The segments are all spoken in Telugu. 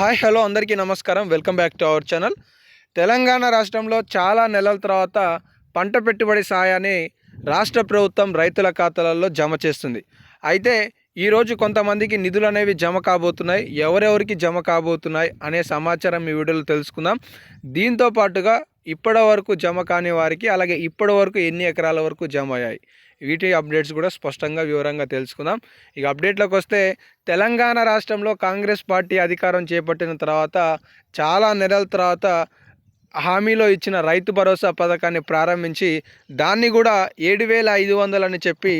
హాయ్ హలో అందరికీ నమస్కారం. Welcome back to our channel. Telangana రాష్ట్రంలో చాలా నెలల తర్వాత పంట పెట్టుబడి సాయాన్ని రాష్ట్ర ప్రభుత్వం రైతుల ఖాతాలలో జమ చేస్తుంది. అయితే ఈరోజు కొంతమందికి నిధులు అనేవి జమ కాబోతున్నాయి. ఎవరెవరికి జమ కాబోతున్నాయి అనే సమాచారం ఈ వీడియోలో తెలుసుకుందాం. దీంతో పాటుగా ఇప్పటి వరకు జమ కాని వారికి అలాగే ఇప్పటి వరకు ఎన్ని ఎకరాల వరకు జమ అయ్యాయి? వీటి అప్డేట్స్ కూడా స్పష్టంగా వివరంగా తెలుసుకుందాం. ఇక అప్డేట్లోకి వస్తే తెలంగాణ రాష్ట్రంలో కాంగ్రెస్ పార్టీ అధికారం చేపట్టిన తర్వాత చాలా నెలల తర్వాత హామీలో ఇచ్చిన రైతు భరోసా పథకాన్ని ప్రారంభించి దాన్ని కూడా ఏడు వేల ఐదు వందలని చెప్పి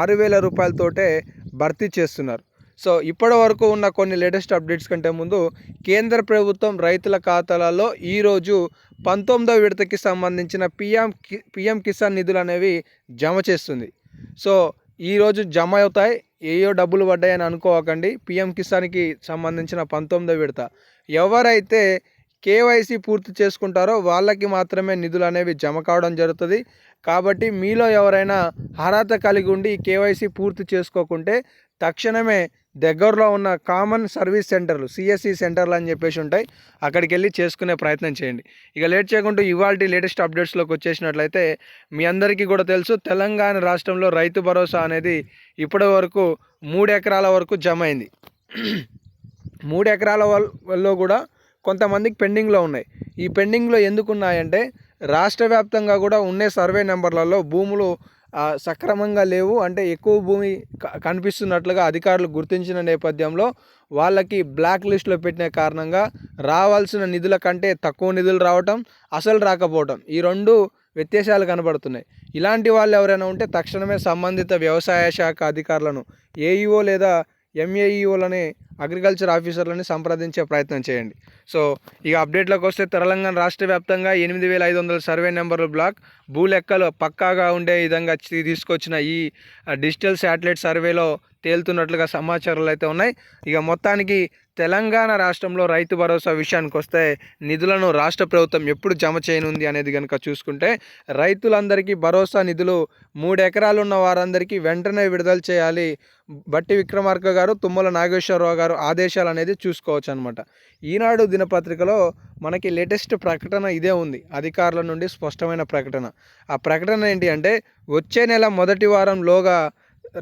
ఆరు వేల రూపాయలతోటే భర్తీ చేస్తున్నారు. సో ఇప్పటి వరకు ఉన్న కొన్ని లేటెస్ట్ అప్డేట్స్ కంటే ముందు కేంద్ర ప్రభుత్వం రైతుల ఖాతాలలో ఈరోజు పంతొమ్మిదో విడతకి సంబంధించిన పిఎం పిఎం కిసాన్ నిధులు అనేవి జమ చేస్తుంది. సో ఈరోజు జమ అవుతాయి. ఏయో డబ్బులు పడ్డాయని అనుకోకండి. పిఎం కిసాన్కి సంబంధించిన పంతొమ్మిదో విడత. ఎవరైతే కేవైసీ పూర్తి చేసుకుంటారో వాళ్ళకి మాత్రమే నిధులు అనేవి జమ కావడం జరుగుతుంది. కాబట్టి మీలో ఎవరైనా అర్హత కలిగి ఉండి కేవైసీ పూర్తి చేసుకోకుంటే తక్షణమే దగ్గరలో ఉన్న కామన్ సర్వీస్ సెంటర్లు సిఎస్సి సెంటర్లు అని చెప్పేసి ఉంటాయి అక్కడికి వెళ్ళి చేసుకునే ప్రయత్నం చేయండి. ఇక లేట్ చేయకుండా ఇవాళ లేటెస్ట్ అప్డేట్స్లోకి వచ్చేసినట్లయితే మీ అందరికీ కూడా తెలుసు తెలంగాణ రాష్ట్రంలో రైతు భరోసా అనేది ఇప్పటి వరకు మూడు ఎకరాల వరకు జమ అయింది. మూడు ఎకరాల వల్ల కూడా కొంతమందికి పెండింగ్లో ఉన్నాయి. ఈ పెండింగ్లో ఎందుకున్నాయంటే రాష్ట్ర వ్యాప్తంగా కూడా ఉండే సర్వే నెంబర్లలో భూములు సక్రమంగా లేవు. అంటే ఎక్కువ భూమి కనిపిస్తున్నట్లుగా అధికారులు గుర్తించిన నేపథ్యంలో వాళ్ళకి బ్లాక్ లిస్ట్లో పెట్టిన కారణంగా రావాల్సిన నిధుల కంటే తక్కువ నిధులు రావటం అసలు రాకపోవటం ఈ రెండు వ్యత్యాసాలు కనబడుతున్నాయి. ఇలాంటి వాళ్ళు ఎవరైనా ఉంటే తక్షణమే సంబంధిత వ్యవసాయ శాఖ అధికారులను ఏఈఓ లేదా ఎంఏఈఓలని అగ్రికల్చర్ ఆఫీసర్లని సంప్రదించే ప్రయత్నం చేయండి. సో ఇక అప్డేట్లోకి వస్తే తెలంగాణ రాష్ట్ర వ్యాప్తంగా ఎనిమిది వేల ఐదు వందల సర్వే నెంబర్లు బ్లాక్ భూలెక్కలు పక్కాగా ఉండే విధంగా తీసుకొచ్చిన ఈ డిజిటల్ శాటిలైట్ సర్వేలో తేలుతున్నట్లుగా సమాచారాలు అయితే ఉన్నాయి. ఇక మొత్తానికి తెలంగాణ రాష్ట్రంలో రైతు భరోసా విషయానికి వస్తే నిధులను రాష్ట్ర ప్రభుత్వం ఎప్పుడు జమ చేయనుంది అనేది కనుక చూసుకుంటే రైతులందరికీ భరోసా నిధులు మూడు ఎకరాలు ఉన్న వారందరికీ వెంటనే విడుదల చేయాలి. బట్టి విక్రమార్క గారు తుమ్మల నాగేశ్వరరావు గారు ఆదేశాలు అనేది చూసుకోవచ్చు అనమాట ఈనాడు దినపత్రికలో మనకి లేటెస్ట్ ప్రకటన ఇదే ఉంది. అధికారుల నుండి స్పష్టమైన ప్రకటన. ఆ ప్రకటన ఏంటి అంటే వచ్చే నెల మొదటి వారంలోగా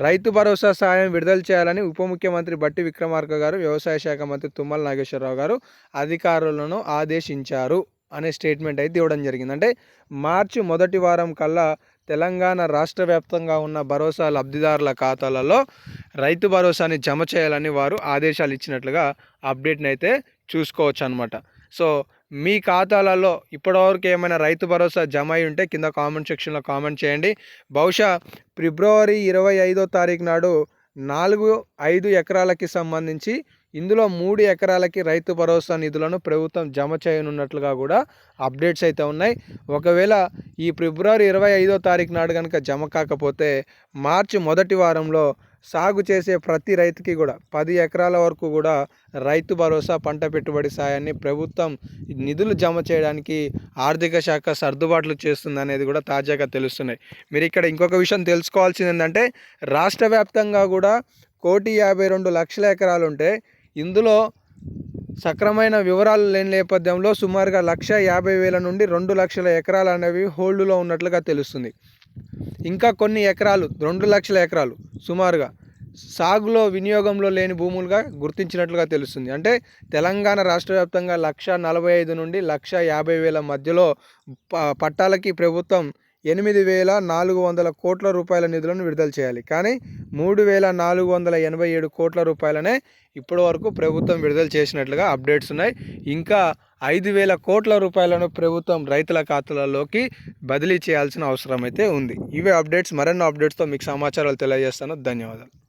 రైతు భరోసా సాయం విడుదల చేయాలని ఉప ముఖ్యమంత్రి బట్టి విక్రమార్క గారు వ్యవసాయ శాఖ మంత్రి తుమ్మల నాగేశ్వరరావు గారు అధికారులను ఆదేశించారు అనే స్టేట్మెంట్ అయితే ఇవ్వడం జరిగింది. అంటే మార్చి మొదటి వారం కల్లా తెలంగాణ రాష్ట్ర వ్యాప్తంగా ఉన్న భరోసా లబ్ధిదారుల ఖాతాలలో రైతు భరోసాని జమ చేయాలని వారు ఆదేశాలు ఇచ్చినట్లుగా అప్డేట్ని అయితే చూసుకోవచ్చు అనమాట సో మీ ఖాతాలలో ఇప్పటివరకు ఏమైనా రైతు భరోసా జమ అయి ఉంటే కింద కామెంట్ సెక్షన్లో కామెంట్ చేయండి. బహుశా ఫిబ్రవరి ఇరవై ఐదో తారీఖు నాడు నాలుగు ఐదు ఎకరాలకి సంబంధించి ఇందులో మూడు ఎకరాలకి రైతు భరోసా నిధులను ప్రభుత్వం జమ చేయనున్నట్లుగా కూడా అప్డేట్స్ అయితే ఉన్నాయి. ఒకవేళ ఈ ఫిబ్రవరి ఇరవై ఐదో తారీఖు నాడు కనుక జమ కాకపోతే మార్చి మొదటి వారంలో సాగు చేసే ప్రతి రైతుకి కూడా పది ఎకరాల వరకు కూడా రైతు భరోసా పంట పెట్టుబడి సాయాన్ని ప్రభుత్వం నిధులు జమ చేయడానికి ఆర్థిక శాఖ సర్దుబాట్లు చేస్తుంది అనేది కూడా తాజాగా తెలుస్తున్నాయి. మీరు ఇక్కడ ఇంకొక విషయం తెలుసుకోవాల్సింది ఏంటంటే రాష్ట్ర వ్యాప్తంగా కూడా కోటి యాభై రెండు లక్షల ఎకరాలు ఉంటే ఇందులో సక్రమైన వివరాలు లేని నేపథ్యంలో సుమారుగా లక్ష యాభై వేల నుండి రెండు లక్షల ఎకరాలు అనేవి హోల్డ్లో ఉన్నట్లుగా తెలుస్తుంది. ఇంకా కొన్ని ఎకరాలు రెండు లక్షల ఎకరాలు సుమారుగా సాగులో వినియోగంలో లేని భూములుగా గుర్తించినట్లుగా తెలుస్తుంది. అంటే తెలంగాణ రాష్ట్ర వ్యాప్తంగా లక్ష నలభై ఐదు నుండి లక్ష యాభై వేల మధ్యలో పట్టాలకి ప్రభుత్వం ఎనిమిది వేల నాలుగు వందల కోట్ల రూపాయల నిధులను విడుదల చేయాలి. కానీ మూడు వేల నాలుగు వందల ఎనభై ఏడు కోట్ల రూపాయలనే ఇప్పటి వరకు ప్రభుత్వం విడుదల చేసినట్లుగా అప్డేట్స్ ఉన్నాయి. ఇంకా ఐదు వేల కోట్ల రూపాయలను ప్రభుత్వం రైతుల ఖాతాలలోకి బదిలీ చేయాల్సిన అవసరం అయితే ఉంది. ఇవే అప్డేట్స్. మరెన్నో అప్డేట్స్తో మీకు సమాచారాలు తెలియజేస్తాను. ధన్యవాదాలు.